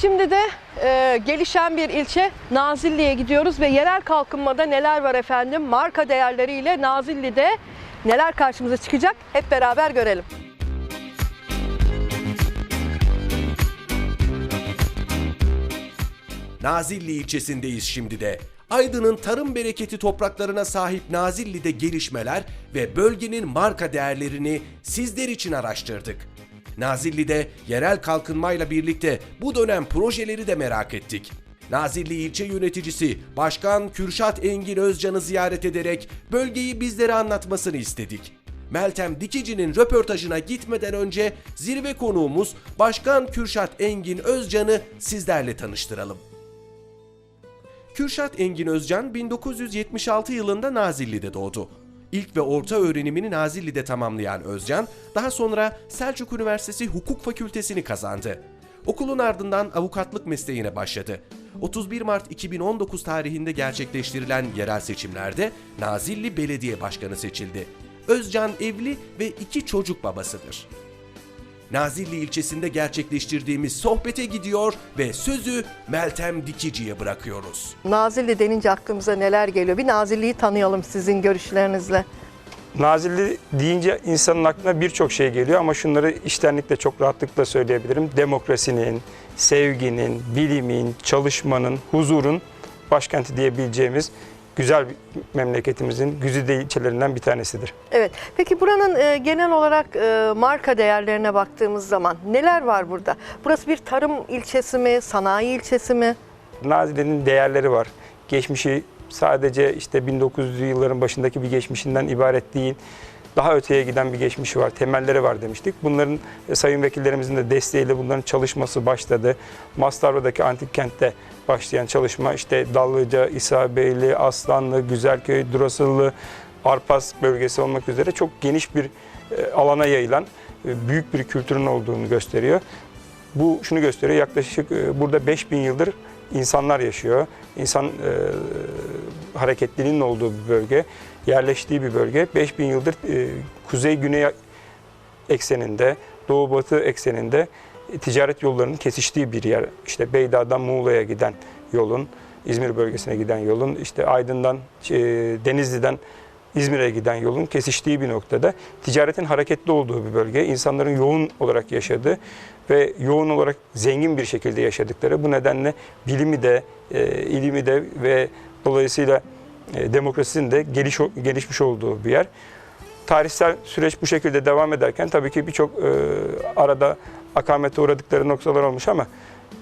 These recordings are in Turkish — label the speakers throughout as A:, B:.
A: şimdi de e, gelişen bir ilçe Nazilli'ye gidiyoruz ve yerel kalkınmada neler var efendim? Marka değerleriyle Nazilli'de neler karşımıza çıkacak? Hep beraber görelim.
B: Nazilli ilçesindeyiz şimdi de. Aydın'ın tarım bereketi topraklarına sahip Nazilli'de gelişmeler ve bölgenin marka değerlerini sizler için araştırdık. Nazilli'de yerel kalkınmayla birlikte bu dönem projeleri de merak ettik. Nazilli ilçe yöneticisi Başkan Kürşat Engin Özcan'ı ziyaret ederek bölgeyi bizlere anlatmasını istedik. Meltem Dikici'nin röportajına gitmeden önce zirve konuğumuz Başkan Kürşat Engin Özcan'ı sizlerle tanıştıralım. Kürşat Engin Özcan 1976 yılında Nazilli'de doğdu. İlk ve orta öğrenimini Nazilli'de tamamlayan Özcan, daha sonra Selçuk Üniversitesi Hukuk Fakültesini kazandı. Okulun ardından avukatlık mesleğine başladı. 31 Mart 2019 tarihinde gerçekleştirilen yerel seçimlerde Nazilli Belediye Başkanı seçildi. Özcan evli ve iki çocuk babasıdır. Nazilli ilçesinde gerçekleştirdiğimiz sohbete gidiyor ve sözü Meltem Dikici'ye bırakıyoruz.
A: Nazilli denince aklımıza neler geliyor? Bir Nazilli'yi tanıyalım sizin görüşlerinizle.
C: Nazilli deyince insanın aklına birçok şey geliyor ama şunları iştenlikle çok rahatlıkla söyleyebilirim. Demokrasinin, sevginin, bilimin, çalışmanın, huzurun başkenti diyebileceğimiz güzel bir memleketimizin güzide ilçelerinden bir tanesidir.
A: Evet. Peki buranın e, genel olarak e, marka değerlerine baktığımız zaman neler var burada? Burası bir tarım ilçesi mi, sanayi ilçesi mi?
C: Nazilli'nin değerleri var. Geçmişi sadece işte 1900'lü yılların başındaki bir geçmişinden ibaret değil. Daha öteye giden bir geçmişi var, temelleri var demiştik. Bunların e, sayın vekillerimizin de desteğiyle bunların çalışması başladı. Mastarlı'daki antik kentte başlayan çalışma işte Dallıca, İsabeyli, Aslanlı, Güzelköy, Durasıllı, Arpas bölgesi olmak üzere çok geniş bir e, alana yayılan e, büyük bir kültürün olduğunu gösteriyor. Bu şunu gösteriyor yaklaşık e, burada 5000 yıldır insanlar yaşıyor. İnsan e, hareketliliğinin olduğu bir bölge, yerleştiği bir bölge. 5000 yıldır e, kuzey-güney ekseninde, doğu-batı ekseninde e, ticaret yollarının kesiştiği bir yer. İşte Beyda'dan Muğla'ya giden yolun, İzmir bölgesine giden yolun, işte Aydın'dan, e, Denizli'den İzmir'e giden yolun kesiştiği bir noktada ticaretin hareketli olduğu bir bölge, insanların yoğun olarak yaşadığı ve yoğun olarak zengin bir şekilde yaşadıkları bu nedenle bilimi de, ilimi de ve dolayısıyla e, demokrasinin de geliş, gelişmiş olduğu bir yer. Tarihsel süreç bu şekilde devam ederken tabii ki birçok e, arada akamete uğradıkları noktalar olmuş ama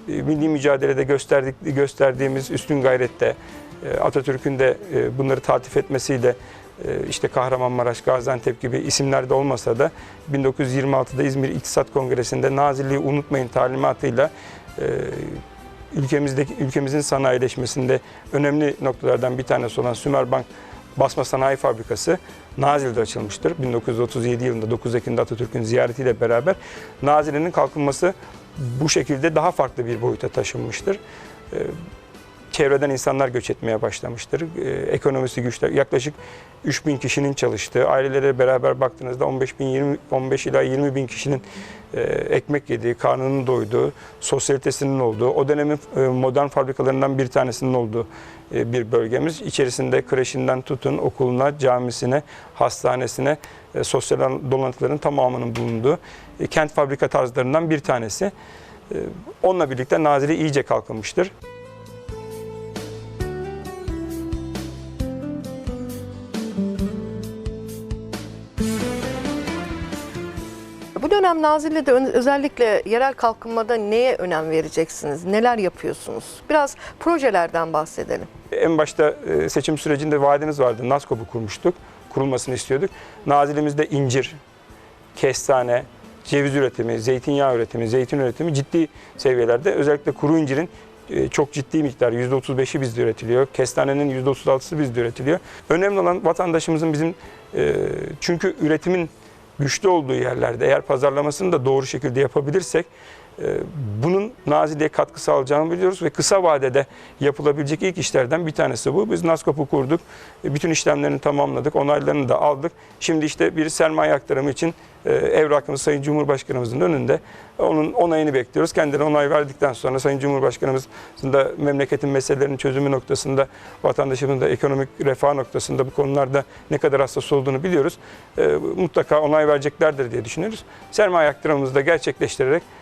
C: e, milli mücadelede gösterdik, gösterdiğimiz üstün gayrette e, Atatürk'ün de e, bunları tatif etmesiyle e, işte Kahramanmaraş, Gaziantep gibi isimlerde olmasa da 1926'da İzmir İktisat Kongresi'nde Nazilli'yi unutmayın talimatıyla e, ülkemizdeki ülkemizin sanayileşmesinde önemli noktalardan bir tanesi olan Sümerbank Basma Sanayi Fabrikası Nazilli'de açılmıştır. 1937 yılında 9 Ekim'de Atatürk'ün ziyaretiyle beraber Nazilli'nin kalkınması bu şekilde daha farklı bir boyuta taşınmıştır. E, çevreden insanlar göç etmeye başlamıştır. Ee, ekonomisi güçlü. Yaklaşık 3 bin kişinin çalıştığı, ailelere beraber baktığınızda 15 bin 20, 15 ila 20 bin kişinin e, ekmek yediği, karnının doyduğu, sosyalitesinin olduğu, o dönemin e, modern fabrikalarından bir tanesinin olduğu e, bir bölgemiz. İçerisinde kreşinden tutun, okuluna, camisine, hastanesine, e, sosyal donatıların tamamının bulunduğu e, kent fabrika tarzlarından bir tanesi. E, onunla birlikte Nazilli iyice kalkınmıştır.
A: Dönem Nazilli'de özellikle yerel kalkınmada neye önem vereceksiniz? Neler yapıyorsunuz? Biraz projelerden bahsedelim.
C: En başta e, seçim sürecinde vaadimiz vardı. NASKOB'u kurmuştuk. Kurulmasını istiyorduk. Nazilimizde incir, kestane, ceviz üretimi, zeytinyağı üretimi, zeytin üretimi ciddi seviyelerde. Özellikle kuru incirin e, çok ciddi miktar %35'i bizde üretiliyor. Kestanenin %36'sı bizde üretiliyor. Önemli olan vatandaşımızın bizim e, çünkü üretimin güçlü olduğu yerlerde eğer pazarlamasını da doğru şekilde yapabilirsek bunun Nazilli'ye katkı sağlayacağını biliyoruz ve kısa vadede yapılabilecek ilk işlerden bir tanesi bu. Biz NASKOP'u kurduk, e, bütün işlemlerini tamamladık, onaylarını da aldık. Şimdi işte bir sermaye aktarımı için e, evrakımız Sayın Cumhurbaşkanımızın önünde. Onun onayını bekliyoruz. Kendilerine onay verdikten sonra Sayın Cumhurbaşkanımızın da memleketin meselelerinin çözümü noktasında, vatandaşımızın da ekonomik refah noktasında bu konularda ne kadar hassas olduğunu biliyoruz. E, mutlaka onay vereceklerdir diye düşünüyoruz. Sermaye aktarımımızı da gerçekleştirerek e,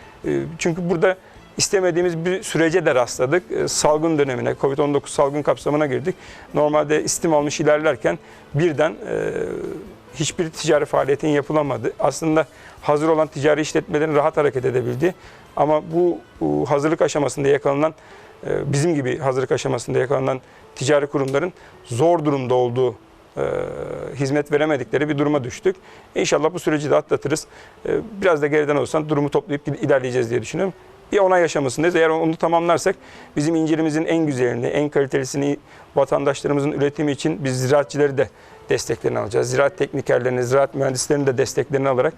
C: çünkü burada istemediğimiz bir sürece de rastladık. E, Salgın dönemine, Covid-19 salgın kapsamına girdik. Normalde istim almış ilerlerken birden e, hiçbir ticari faaliyetin yapılamadı. Aslında hazır olan ticari işletmelerin rahat hareket edebildi. Ama bu, bu hazırlık aşamasında yakalanan, e, bizim gibi hazırlık aşamasında yakalanan ticari kurumların zor durumda olduğu e, hizmet veremedikleri bir duruma düştük. İnşallah bu süreci de atlatırız. E, biraz da geriden olsan durumu toplayıp ilerleyeceğiz diye düşünüyorum. Bir onay aşamasındayız. Eğer onu tamamlarsak bizim incirimizin en güzelini, en kalitelisini vatandaşlarımızın üretimi için biz ziraatçileri de desteklerini alacağız. Ziraat teknikerlerini, ziraat mühendislerinin de desteklerini alarak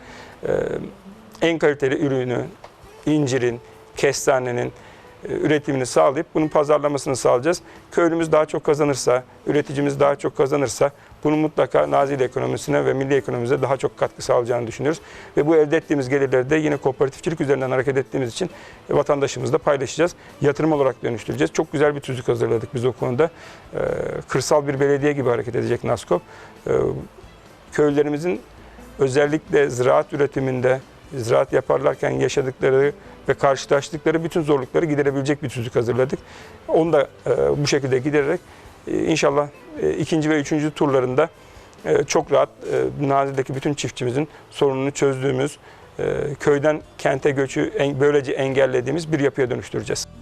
C: e, en kaliteli ürünü, incirin, kestanenin üretimini sağlayıp bunun pazarlamasını sağlayacağız. Köylümüz daha çok kazanırsa, üreticimiz daha çok kazanırsa bunun mutlaka Nazilli ekonomisine ve milli ekonomimize daha çok katkı sağlayacağını düşünüyoruz. Ve bu elde ettiğimiz gelirleri de yine kooperatifçilik üzerinden hareket ettiğimiz için vatandaşımızla paylaşacağız. Yatırım olarak dönüştüreceğiz. Çok güzel bir tüzük hazırladık biz o konuda. E, Kırsal bir belediye gibi hareket edecek NASKOP. E, Köylerimizin özellikle ziraat üretiminde, ziraat yaparlarken yaşadıkları ve karşılaştıkları bütün zorlukları giderebilecek bir tüzük hazırladık. Onu da e, bu şekilde gidererek e, inşallah ikinci ve üçüncü turlarında e, çok rahat e, Nazilli'deki bütün çiftçimizin sorununu çözdüğümüz, e, köyden kente göçü böylece engellediğimiz bir yapıya dönüştüreceğiz.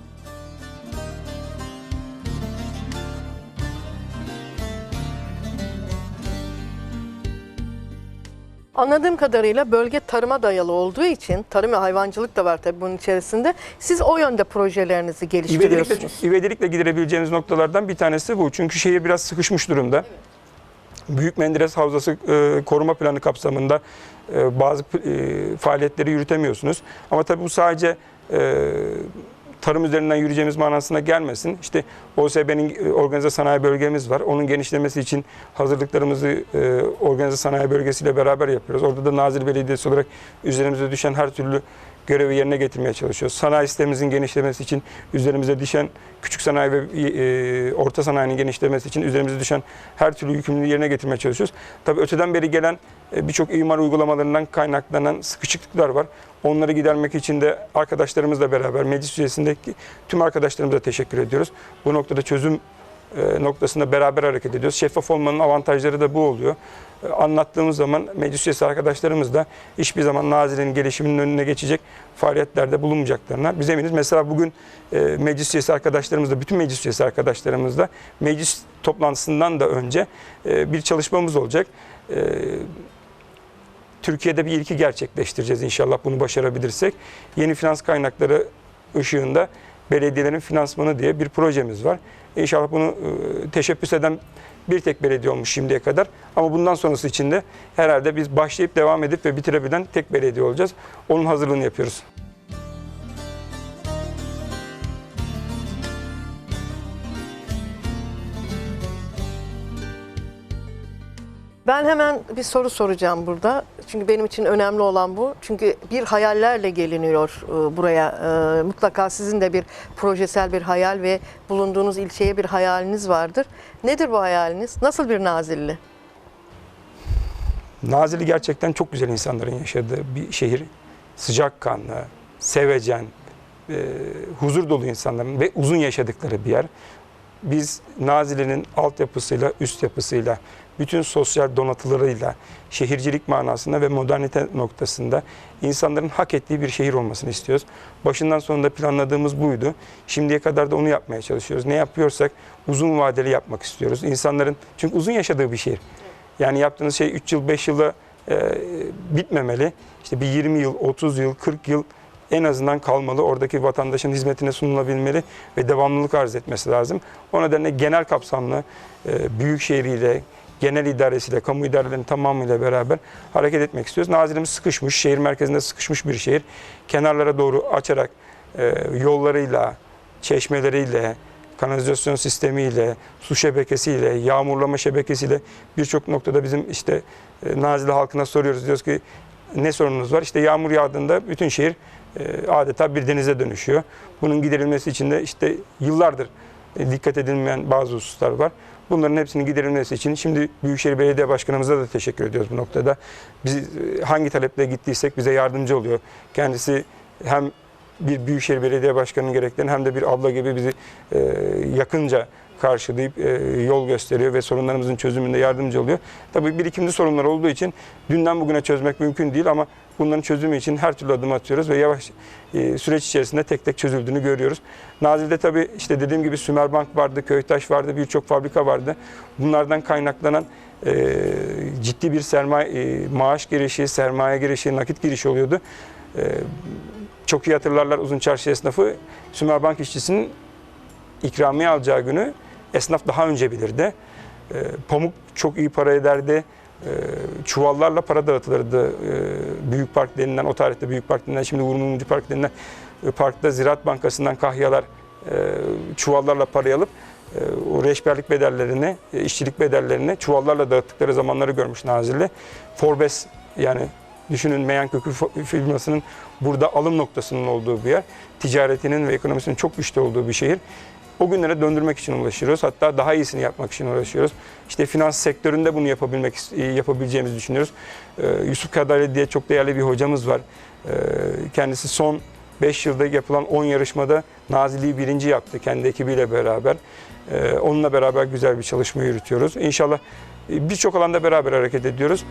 A: Anladığım kadarıyla bölge tarıma dayalı olduğu için tarım ve hayvancılık da var tabii bunun içerisinde. Siz o yönde projelerinizi geliştiriyorsunuz.
C: İvedilikle, ivedilikle giderebileceğimiz noktalardan bir tanesi bu. Çünkü şehir biraz sıkışmış durumda. Büyük Menderes Havzası e, koruma planı kapsamında e, bazı e, faaliyetleri yürütemiyorsunuz. Ama tabii bu sadece e, tarım üzerinden yürüyeceğimiz manasına gelmesin. İşte OSB'nin e, organize sanayi bölgemiz var. Onun genişlemesi için hazırlıklarımızı e, organize sanayi bölgesiyle beraber yapıyoruz. Orada da Nazilli Belediyesi olarak üzerimize düşen her türlü görevi yerine getirmeye çalışıyoruz. Sanayi sistemimizin genişlemesi için üzerimize düşen küçük sanayi ve e, orta sanayinin genişlemesi için üzerimize düşen her türlü yükümlülüğü yerine getirmeye çalışıyoruz. Tabii öteden beri gelen e, birçok imar uygulamalarından kaynaklanan sıkışıklıklar var. Onları gidermek için de arkadaşlarımızla beraber meclis üyesindeki tüm arkadaşlarımıza teşekkür ediyoruz. Bu noktada çözüm e, noktasında beraber hareket ediyoruz. Şeffaf olmanın avantajları da bu oluyor. E, Anlattığımız zaman meclis üyesi arkadaşlarımız da hiçbir zaman Nazilli'nin gelişiminin önüne geçecek faaliyetlerde bulunmayacaklarına biz eminiz. Mesela bugün e, meclis üyesi arkadaşlarımızla, bütün meclis üyesi arkadaşlarımızla meclis toplantısından da önce bir çalışmamız olacak. Türkiye'de bir ilki gerçekleştireceğiz inşallah bunu başarabilirsek. Yeni finans kaynakları ışığında belediyelerin finansmanı diye bir projemiz var. İnşallah bunu e, teşebbüs eden bir tek belediye olmuş şimdiye kadar. Ama bundan sonrası için de herhalde biz başlayıp devam edip ve bitirebilen tek belediye olacağız. Onun hazırlığını yapıyoruz.
A: Ben hemen bir soru soracağım burada. Çünkü benim için önemli olan bu. Çünkü bir hayallerle geliniyor e, buraya. E, Mutlaka sizin de bir projesel bir hayal ve bulunduğunuz ilçeye bir hayaliniz vardır. Nedir bu hayaliniz? Nasıl bir Nazilli?
C: Nazilli gerçekten çok güzel insanların yaşadığı bir şehir. Sıcakkanlı, sevecen, e, huzur dolu insanların ve uzun yaşadıkları bir yer. Biz Nazilli'nin altyapısıyla, üst yapısıyla, bütün sosyal donatılarıyla, şehircilik manasında ve modernite noktasında insanların hak ettiği bir şehir olmasını istiyoruz. Başından sonunda planladığımız buydu. Şimdiye kadar da onu yapmaya çalışıyoruz. Ne yapıyorsak uzun vadeli yapmak istiyoruz. İnsanların çünkü uzun yaşadığı bir şehir. Yani yaptığınız şey 3 yıl, 5 yılda e, bitmemeli. İşte bir 20 yıl, 30 yıl, 40 yıl en azından kalmalı. Oradaki vatandaşın hizmetine sunulabilmeli ve devamlılık arz etmesi lazım. O nedenle genel kapsamlı e, büyük şehriyle, genel idaresiyle, kamu idarelerinin tamamıyla beraber hareket etmek istiyoruz. Nazilli'miz sıkışmış, şehir merkezinde sıkışmış bir şehir. Kenarlara doğru açarak e, yollarıyla, çeşmeleriyle, kanalizasyon sistemiyle, su şebekesiyle, yağmurlama şebekesiyle birçok noktada bizim işte e, Nazilli halkına soruyoruz. Diyoruz ki ne sorununuz var? İşte yağmur yağdığında bütün şehir e, adeta bir denize dönüşüyor. Bunun giderilmesi için de işte yıllardır e, dikkat edilmeyen bazı hususlar var. Bunların hepsinin giderilmesi için şimdi Büyükşehir Belediye Başkanımıza da teşekkür ediyoruz bu noktada. Biz e, hangi taleple gittiysek bize yardımcı oluyor. Kendisi hem bir Büyükşehir Belediye Başkanı'nın gereklerini hem de bir abla gibi bizi e, yakınca karşılayıp e, yol gösteriyor ve sorunlarımızın çözümünde yardımcı oluyor. Tabii birikimli sorunlar olduğu için dünden bugüne çözmek mümkün değil ama bunların çözümü için her türlü adım atıyoruz ve yavaş e, süreç içerisinde tek tek çözüldüğünü görüyoruz. Nazilli'de tabii işte dediğim gibi Sümerbank vardı, Köytaş vardı, birçok fabrika vardı. Bunlardan kaynaklanan e, ciddi bir sermaye, e, maaş girişi, sermaye girişi, nakit girişi oluyordu. Çok iyi hatırlarlar uzun çarşı esnafı Sümerbank işçisinin ikramiye alacağı günü esnaf daha önce bilirdi. Pamuk çok iyi para ederdi. E, çuvallarla para dağıtılırdı. E, Büyük Park denilen, o tarihte Büyük Park denilen, şimdi Vurmumcu Park denilen e, parkta Ziraat Bankası'ndan kahyalar e, çuvallarla parayı alıp o reşberlik bedellerini, işçilik bedellerini çuvallarla dağıttıkları zamanları görmüş Nazilli. Forbes yani düşünün Meyan Kökü firmasının burada alım noktasının olduğu bir yer. Ticaretinin ve ekonomisinin çok güçlü olduğu bir şehir. O günlere döndürmek için uğraşıyoruz. Hatta daha iyisini yapmak için uğraşıyoruz. İşte finans sektöründe bunu yapabilmek e, yapabileceğimizi düşünüyoruz. Ee, Yusuf Kadarlı diye çok değerli bir hocamız var. Ee, kendisi son 5 yılda yapılan 10 yarışmada Nazilli'yi birinci yaptı kendi ekibiyle beraber. Ee, onunla beraber güzel bir çalışma yürütüyoruz. İnşallah e, birçok alanda beraber hareket ediyoruz.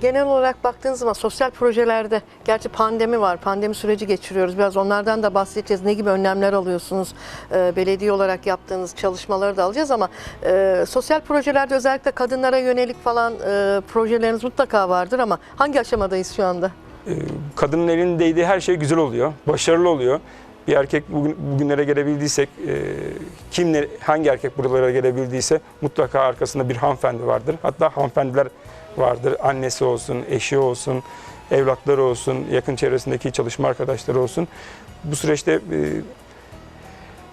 A: Genel olarak baktığınız zaman sosyal projelerde, gerçi pandemi var, pandemi süreci geçiriyoruz. Biraz onlardan da bahsedeceğiz. Ne gibi önlemler alıyorsunuz? Ee, belediye olarak yaptığınız çalışmaları da alacağız ama e, sosyal projelerde özellikle kadınlara yönelik falan e, projeleriniz mutlaka vardır ama hangi aşamadayız şu anda?
C: Ee, kadının elinin değdiği her şey güzel oluyor, başarılı oluyor. Bir erkek bugün, bugünlere gelebildiysek, e, kim ne- hangi erkek buralara gelebildiyse mutlaka arkasında bir hanımefendi vardır. Hatta hanımefendiler vardır. Annesi olsun, eşi olsun, evlatları olsun, yakın çevresindeki çalışma arkadaşları olsun. Bu süreçte e,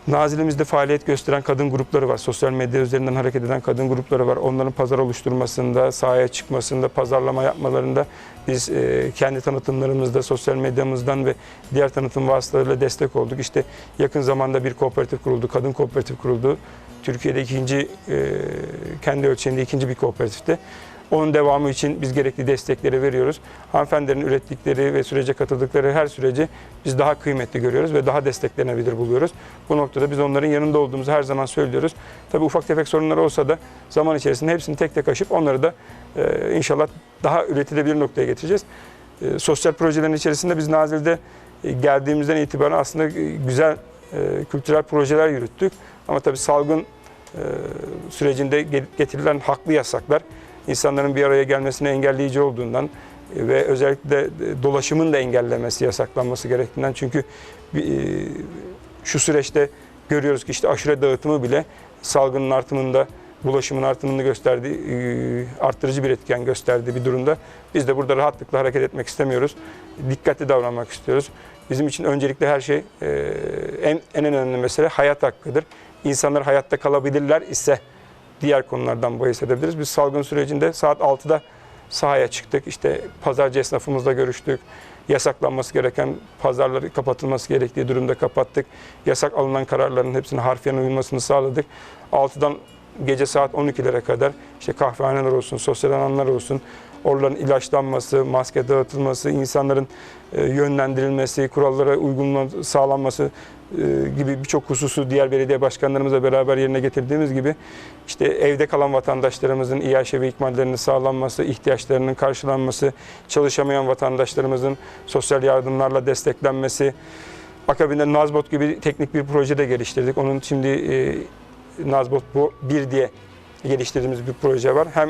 C: Nazilimizde faaliyet gösteren kadın grupları var. Sosyal medya üzerinden hareket eden kadın grupları var. Onların pazar oluşturmasında, sahaya çıkmasında, pazarlama yapmalarında biz e, kendi tanıtımlarımızda, sosyal medyamızdan ve diğer tanıtım vasıtalarıyla destek olduk. İşte yakın zamanda bir kooperatif kuruldu, kadın kooperatif kuruldu. Türkiye'de ikinci, e, kendi ölçeğinde ikinci bir kooperatifte. Onun devamı için biz gerekli destekleri veriyoruz. Hanımefendilerin ürettikleri ve sürece katıldıkları her süreci biz daha kıymetli görüyoruz ve daha desteklenebilir buluyoruz. Bu noktada biz onların yanında olduğumuzu her zaman söylüyoruz. Tabii ufak tefek sorunlar olsa da zaman içerisinde hepsini tek tek aşıp onları da e, inşallah daha üretilebilir noktaya getireceğiz. E, sosyal projelerin içerisinde biz Nazilli'de e, geldiğimizden itibaren aslında güzel kültürel projeler yürüttük. Ama tabii salgın sürecinde ge- getirilen haklı yasaklar insanların bir araya gelmesini engelleyici olduğundan e, ve özellikle de dolaşımın da engellemesi, yasaklanması gerektiğinden çünkü e, şu süreçte görüyoruz ki işte aşure dağıtımı bile salgının artımında, bulaşımın artımını gösterdiği, e, arttırıcı bir etken gösterdiği bir durumda biz de burada rahatlıkla hareket etmek istemiyoruz. Dikkatli davranmak istiyoruz. Bizim için öncelikle her şey e, en, en önemli mesele hayat hakkıdır. İnsanlar hayatta kalabilirler ise diğer konulardan bahis edebiliriz. Biz salgın sürecinde saat 6'da sahaya çıktık. İşte pazarcı esnafımızla görüştük. Yasaklanması gereken pazarları kapatılması gerektiği durumda kapattık. Yasak alınan kararların hepsinin harfiyen uyulmasını sağladık. 6'dan gece saat 12'lere kadar işte kahvehaneler olsun, sosyal alanlar olsun, oraların ilaçlanması, maske dağıtılması, insanların e, yönlendirilmesi, kurallara uygun sağlanması e, gibi birçok hususu diğer belediye başkanlarımızla beraber yerine getirdiğimiz gibi işte evde kalan vatandaşlarımızın İAŞ ve ikmallerinin sağlanması, ihtiyaçlarının karşılanması, çalışamayan vatandaşlarımızın sosyal yardımlarla desteklenmesi, akabinde Nazbot gibi teknik bir proje de geliştirdik. Onun şimdi e, Nazbot 1 diye geliştirdiğimiz bir proje var. Hem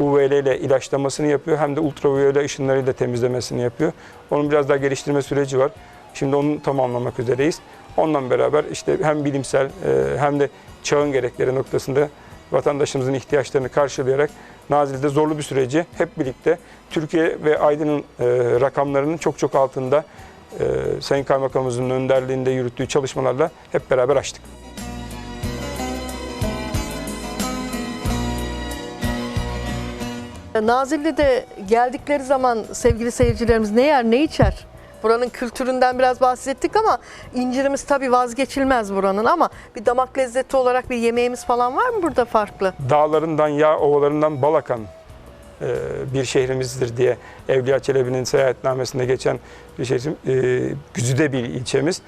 C: UVL ile ilaçlamasını yapıyor hem de ultraviyole ışınlarıyla temizlemesini yapıyor. Onun biraz daha geliştirme süreci var. Şimdi onu tamamlamak üzereyiz. Ondan beraber işte hem bilimsel e, hem de çağın gerekleri noktasında vatandaşımızın ihtiyaçlarını karşılayarak Nazilli'de zorlu bir süreci hep birlikte Türkiye ve Aydın'ın e, rakamlarının çok çok altında e, Sayın Kaymakamımızın önderliğinde yürüttüğü çalışmalarla hep beraber açtık.
A: Nazilli'de geldikleri zaman sevgili seyircilerimiz ne yer ne içer? Buranın kültüründen biraz bahsettik ama incirimiz tabii vazgeçilmez buranın ama bir damak lezzeti olarak bir yemeğimiz falan var mı burada farklı?
C: dağlarından, yağ ovalarından bal akan e, bir şehrimizdir diye Evliya Çelebi'nin seyahatnamesinde geçen bir şey. E, güzide bir ilçemiz.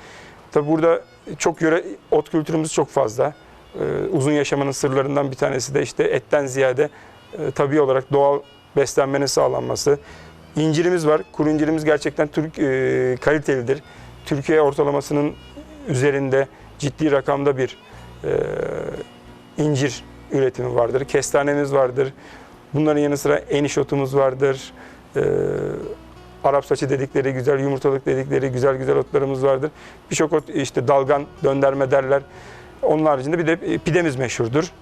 C: Tabi burada çok yöre ot kültürümüz çok fazla. E, uzun yaşamanın sırlarından bir tanesi de işte etten ziyade e, tabii olarak doğal beslenmenin sağlanması. İncirimiz var. Kuru incirimiz gerçekten Türk e, kalitelidir. Türkiye ortalamasının üzerinde ciddi rakamda bir e, incir üretimi vardır. Kestanemiz vardır. Bunların yanı sıra enişotumuz vardır. Ee, Arap saçı dedikleri, güzel yumurtalık dedikleri güzel güzel otlarımız vardır. Birçok ot işte dalgan, dönderme derler. Onun haricinde bir de e, pidemiz meşhurdur.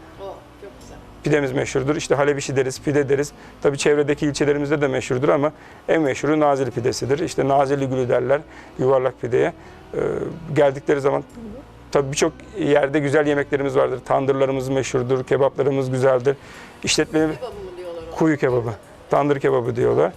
C: Pidemiz meşhurdur. İşte Halebişi deriz, pide deriz. Tabii çevredeki ilçelerimizde de meşhurdur ama en meşhuru Nazilli pidesidir. İşte Nazilli gülü derler yuvarlak pideye. Ee, geldikleri zaman Tabii birçok yerde güzel yemeklerimiz vardır. Tandırlarımız meşhurdur, kebaplarımız güzeldir. İşletme kuyu kebabı, tandır kebabı diyorlar.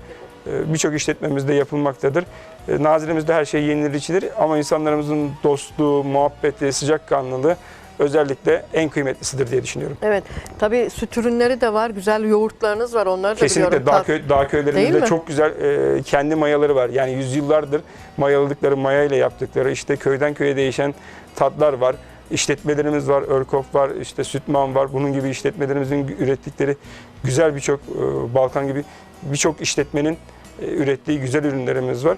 C: Ee, Birçok işletmemizde yapılmaktadır. Ee, Nazirimizde her şey yenilir içilir ama insanlarımızın dostluğu, muhabbeti, sıcakkanlılığı özellikle en kıymetlisidir diye düşünüyorum.
A: Evet tabii süt ürünleri de var güzel yoğurtlarınız var onları da
C: Kesinlikle
A: biliyorum.
C: dağ, köy, dağ köylerimizde
A: mi?
C: çok güzel e, kendi mayaları var. Yani yüzyıllardır mayaladıkları, maya ile yaptıkları işte köyden köye değişen tatlar var. İşletmelerimiz var, Örkop var, işte Sütman var. Bunun gibi işletmelerimizin ürettikleri güzel birçok e, Balkan gibi birçok işletmenin e, ürettiği güzel ürünlerimiz var.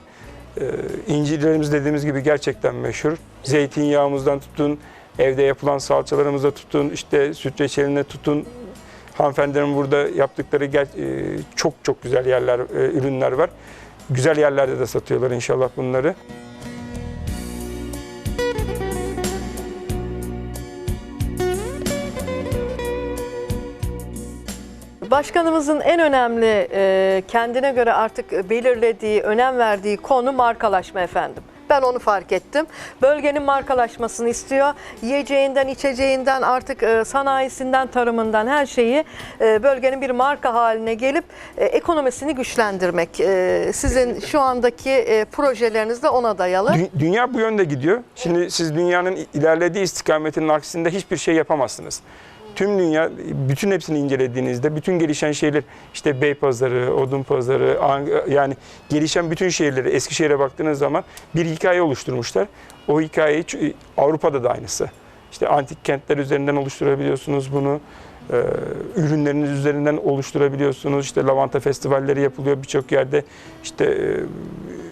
C: E, incirlerimiz dediğimiz gibi gerçekten meşhur. Zeytinyağımızdan tutun, evde yapılan salçalarımıza tutun, işte süt reçeline tutun, hanımefendilerin burada yaptıkları e, çok çok güzel yerler, e, ürünler var. Güzel yerlerde de satıyorlar inşallah bunları.
A: Başkanımızın en önemli e, kendine göre artık belirlediği, önem verdiği konu markalaşma efendim. Ben onu fark ettim. Bölgenin markalaşmasını istiyor. Yiyeceğinden, içeceğinden, artık e, sanayisinden, tarımından her şeyi e, bölgenin bir marka haline gelip e, ekonomisini güçlendirmek. E, sizin şu andaki e, projeleriniz de ona dayalı.
C: Dü- Dünya bu yönde gidiyor. Şimdi siz dünyanın ilerlediği istikametinin aksinde hiçbir şey yapamazsınız. Tüm dünya, bütün hepsini incelediğinizde, bütün gelişen şehirler, işte Beypazarı, Odunpazarı, Ang- yani gelişen bütün şehirleri, Eskişehir'e baktığınız zaman bir hikaye oluşturmuşlar. O hikayeyi Avrupa'da da aynısı. İşte antik kentler üzerinden oluşturabiliyorsunuz bunu. Ürünleriniz üzerinden oluşturabiliyorsunuz. İşte lavanta festivalleri yapılıyor birçok yerde. İşte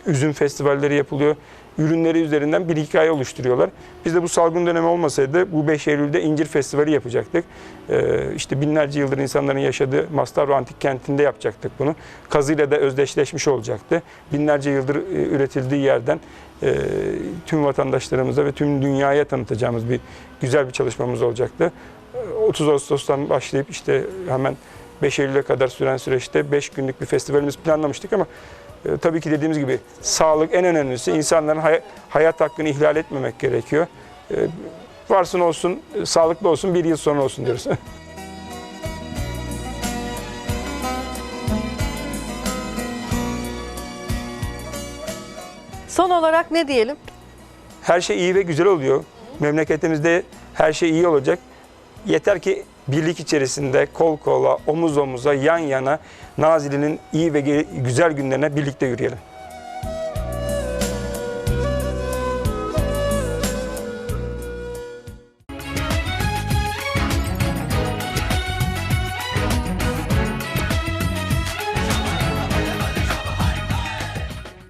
C: üzüm festivalleri yapılıyor. Ürünleri üzerinden bir hikaye oluşturuyorlar. Biz de bu salgın dönemi olmasaydı bu 5 Eylül'de incir festivali yapacaktık. Ee, işte binlerce yıldır insanların yaşadığı Mastaro Antik Kenti'nde yapacaktık bunu. Kazıyla da özdeşleşmiş olacaktı. Binlerce yıldır e, üretildiği yerden e, tüm vatandaşlarımıza ve tüm dünyaya tanıtacağımız bir güzel bir çalışmamız olacaktı. 30 Ağustos'tan başlayıp işte hemen 5 Eylül'e kadar süren süreçte 5 günlük bir festivalimiz planlamıştık ama e, tabii ki dediğimiz gibi sağlık en önemlisi. İnsanların hay- hayat hakkını ihlal etmemek gerekiyor. E, varsın olsun, e, sağlıklı olsun, bir yıl sonra olsun diyoruz.
A: Son olarak ne diyelim?
C: her şey iyi ve güzel oluyor. Memleketimizde her şey iyi olacak. Yeter ki birlik içerisinde kol kola, omuz omuza, yan yana Nazilli'nin iyi ve güzel günlerine birlikte yürüyelim.